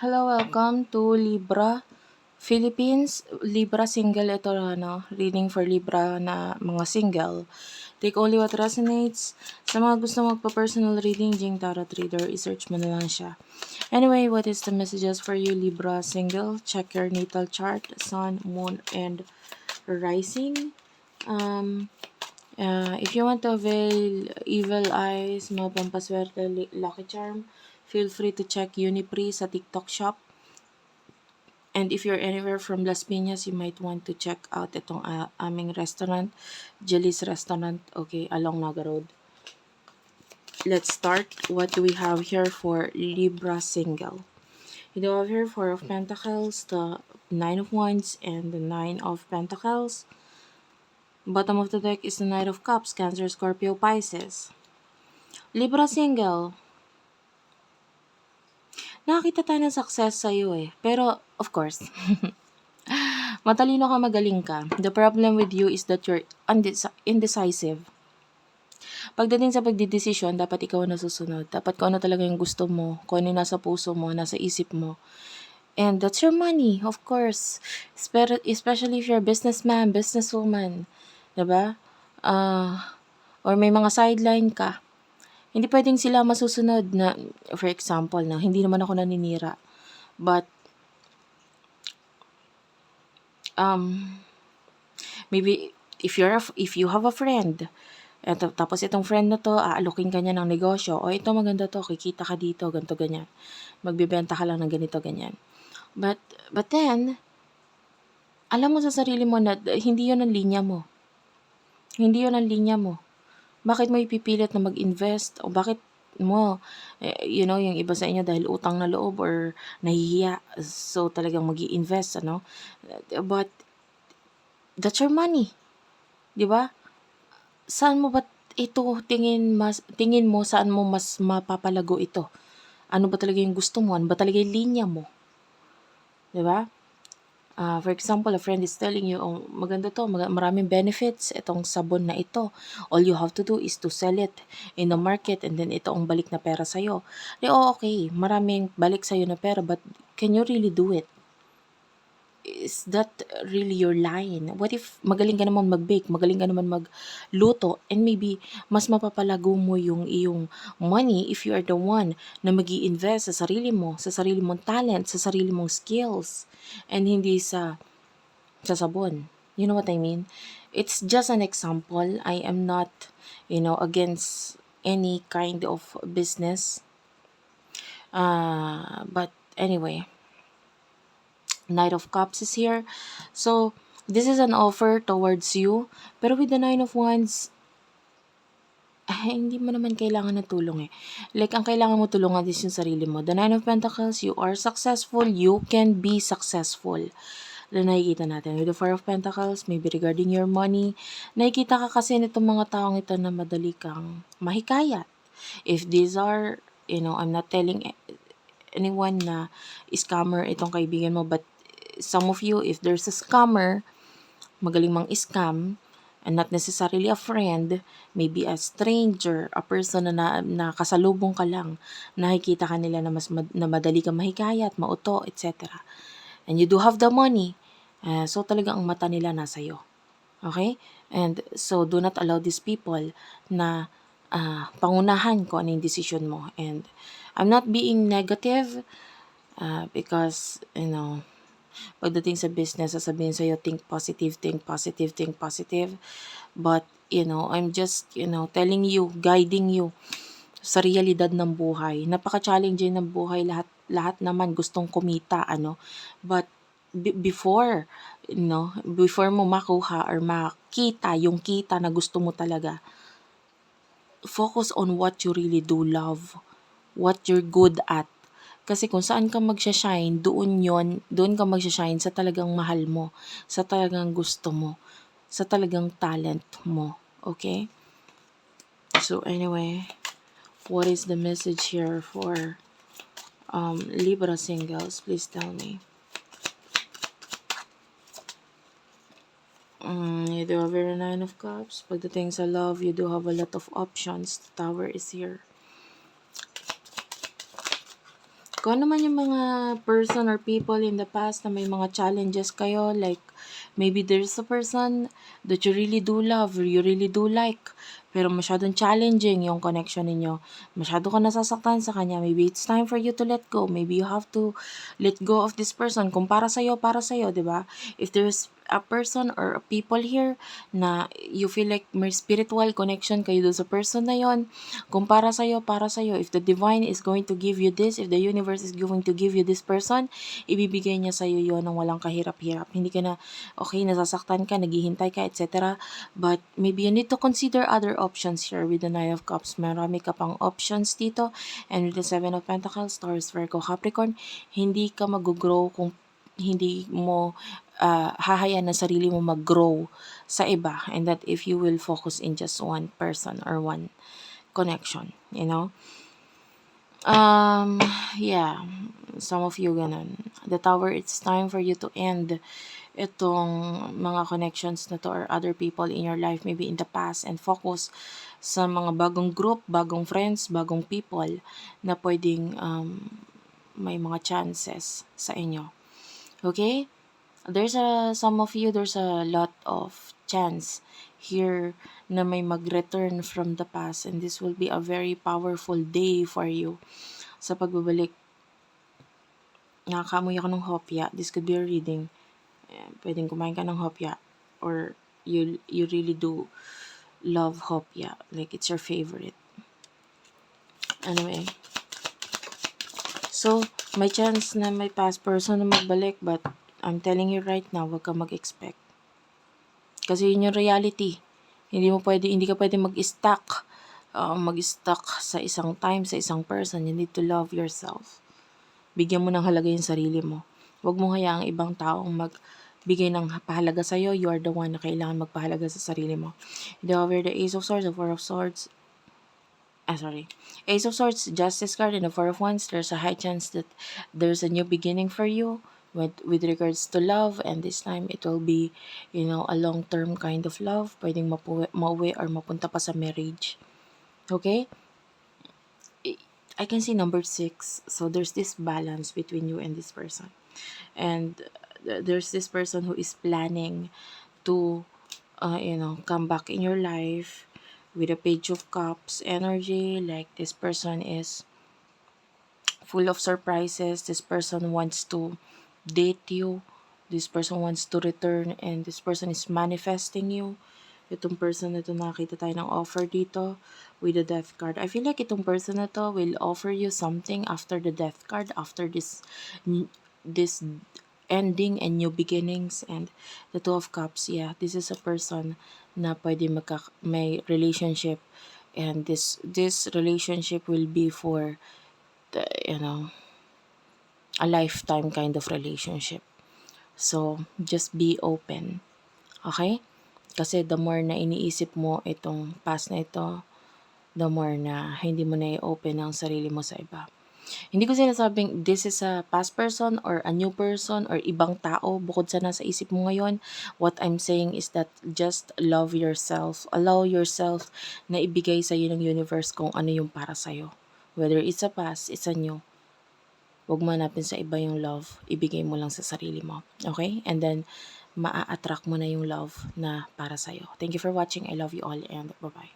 Hello, welcome to Libra Philippines. Libra single ito ano, reading for Libra na mga single. Take only what resonates. Sa mga gusto magpa-personal reading, Jing Tarot Reader, i-search mo na lang siya. Anyway, what is the messages for you Libra single? Check your natal chart, sun, moon, and rising. Um, uh, if you want to avail evil eyes, mga pampaswerte, lucky charm, feel free to check Unipri sa TikTok shop. And if you're anywhere from Las Piñas, you might want to check out itong ah, aming restaurant, Jelly's Restaurant, okay, along Naga Road. Let's start. What do we have here for Libra single? You have here Four of Pentacles, the Nine of Wands, and the Nine of Pentacles. Bottom of the deck is the Knight of Cups, Cancer, Scorpio, Pisces. Libra single. Nakakita tayo ng success sa'yo eh. Pero, of course, matalino ka, magaling ka. The problem with you is that you're undec- indecisive. Pagdating sa pagdidesisyon, dapat ikaw ang nasusunod. Dapat kung ano talaga yung gusto mo, kung ano yung nasa puso mo, nasa isip mo. And that's your money, of course. Espe- Especially if you're a businessman, businesswoman. Diba? Ah, or may mga sideline ka. Hindi pwedeng sila masusunod na, for example, na hindi naman ako naninira. But, um, maybe, if you're a, if you have a friend, eto, tapos itong friend na to, aalokin ka niya ng negosyo, o ito maganda to, kikita ka dito, ganito, ganyan. Magbibenta ka lang ng ganito, ganyan. But, but then, alam mo sa sarili mo na hindi yun ang linya mo. Hindi yun ang linya mo. Bakit mo ipipilit na mag-invest? O bakit mo, eh, you know, yung iba sa inyo dahil utang na loob or nahihiya, so talagang mag invest ano? But, that's your money. Di ba? Saan mo ba ito tingin mas tingin mo saan mo mas mapapalago ito? Ano ba talaga yung gusto mo? Ano ba talaga yung linya mo? 'Di ba? Ah, for example, a friend is telling you, oh, maganda to, maraming benefits itong sabon na ito. All you have to do is to sell it in the market and then ito ang balik na pera sa'yo. Di, oh, okay, maraming balik sa'yo na pera, but can you really do it? Is that really your line? What if magaling ka naman mag-bake, magaling ka naman magluto, and maybe mas mapapalago mo yung iyong money if you are the one na mag invest sa sarili mo, sa sarili mong talent, sa sarili mong skills, and hindi sa sa sabon. You know what I mean? It's just an example. I am not, you know, against any kind of business. Uh, but anyway, Knight of Cups is here. So, this is an offer towards you. Pero with the Nine of Wands, ay, hindi mo naman kailangan na tulong eh. Like, ang kailangan mo tulungan is yung sarili mo. The Nine of Pentacles, you are successful. You can be successful. Na nakikita natin. With the Four of Pentacles, maybe regarding your money, nakikita ka kasi nitong mga taong ito na madali kang mahikayat. If these are, you know, I'm not telling anyone na scammer itong kaibigan mo, but some of you, if there's a scammer, magaling mang scam, and not necessarily a friend, maybe a stranger, a person na, na, na kasalubong ka lang, nakikita ka nila na mas mad, na madali ka mahikayat, mauto, etc. And you do have the money, uh, so talaga ang mata nila nasa iyo. Okay? And so do not allow these people na uh, pangunahan ko ano yung decision mo. And I'm not being negative uh, because, you know, pagdating sa business, sasabihin sa'yo, think positive, think positive, think positive. But, you know, I'm just, you know, telling you, guiding you sa realidad ng buhay. Napaka-challenging ng buhay. Lahat, lahat naman gustong kumita, ano. But, before, you know, before mo makuha or makita yung kita na gusto mo talaga, focus on what you really do love, what you're good at, kasi kung saan ka magsha-shine, doon yon, doon ka magsha-shine sa talagang mahal mo, sa talagang gusto mo, sa talagang talent mo. Okay? So anyway, what is the message here for um, Libra singles? Please tell me. Mm, you do have a nine of cups. Pagdating sa love, you do have a lot of options. The tower is here. Kung ano man yung mga person or people in the past na may mga challenges kayo, like maybe there's a person that you really do love or you really do like, pero masyadong challenging yung connection ninyo. Masyado ka nasasaktan sa kanya. Maybe it's time for you to let go. Maybe you have to let go of this person. Kung para sa'yo, para sa'yo, di ba? If there's a person or a people here na you feel like may spiritual connection kayo dun sa person na yon kung para sa'yo, para sa'yo. If the divine is going to give you this, if the universe is going to give you this person, ibibigay niya sa'yo yon ng walang kahirap-hirap. Hindi ka na, okay, nasasaktan ka, naghihintay ka, etc. But maybe you need to consider other options here with the Nine of Cups. Marami ka pang options dito. And with the Seven of Pentacles, Taurus, Virgo, Capricorn, hindi ka mag-grow kung hindi mo uh, hahayaan na sarili mo mag-grow sa iba and that if you will focus in just one person or one connection, you know? Um, yeah, some of you ganun. The tower, it's time for you to end itong mga connections na to or other people in your life maybe in the past and focus sa mga bagong group, bagong friends, bagong people na pwedeng um, may mga chances sa inyo. Okay? There's a, some of you, there's a lot of chance here na may mag-return from the past and this will be a very powerful day for you sa pagbabalik. Nakakamoy ako ng hopya. This could be a reading. Pwedeng kumain ka ng hopya or you you really do love hopya. Like it's your favorite. Anyway. So, may chance na may past person na magbalik but I'm telling you right now, wag ka mag-expect. Kasi yun yung reality. Hindi mo pwede, hindi ka pwede mag-stuck. Uh, mag-stuck sa isang time, sa isang person. You need to love yourself. Bigyan mo ng halaga yung sarili mo. Huwag mo hayaang ibang taong magbigay ng pahalaga sa'yo. You are the one na kailangan magpahalaga sa sarili mo. The over the Ace of Swords, the Four of Swords, ah, sorry. Ace of Swords, Justice card, and the Four of Wands, there's a high chance that there's a new beginning for you with with regards to love and this time it will be you know a long term kind of love pwedeng mapuwi, mauwi or mapunta pa sa marriage okay I can see number six so there's this balance between you and this person and there's this person who is planning to uh, you know come back in your life with a page of cups energy like this person is full of surprises this person wants to date you. This person wants to return and this person is manifesting you. Itong person na to nakita tayo ng offer dito with the death card. I feel like itong person na to will offer you something after the death card, after this this ending and new beginnings and the two of cups. Yeah, this is a person na pwede magka may relationship and this this relationship will be for the, you know a lifetime kind of relationship. So, just be open. Okay? Kasi the more na iniisip mo itong past na ito, the more na hindi mo na i-open ang sarili mo sa iba. Hindi ko sinasabing this is a past person or a new person or ibang tao bukod sa nasa isip mo ngayon. What I'm saying is that just love yourself. Allow yourself na ibigay sa iyo ng universe kung ano yung para sa'yo. Whether it's a past, it's a new Huwag mo hanapin sa iba yung love. Ibigay mo lang sa sarili mo. Okay? And then, maa-attract mo na yung love na para sa'yo. Thank you for watching. I love you all and bye-bye.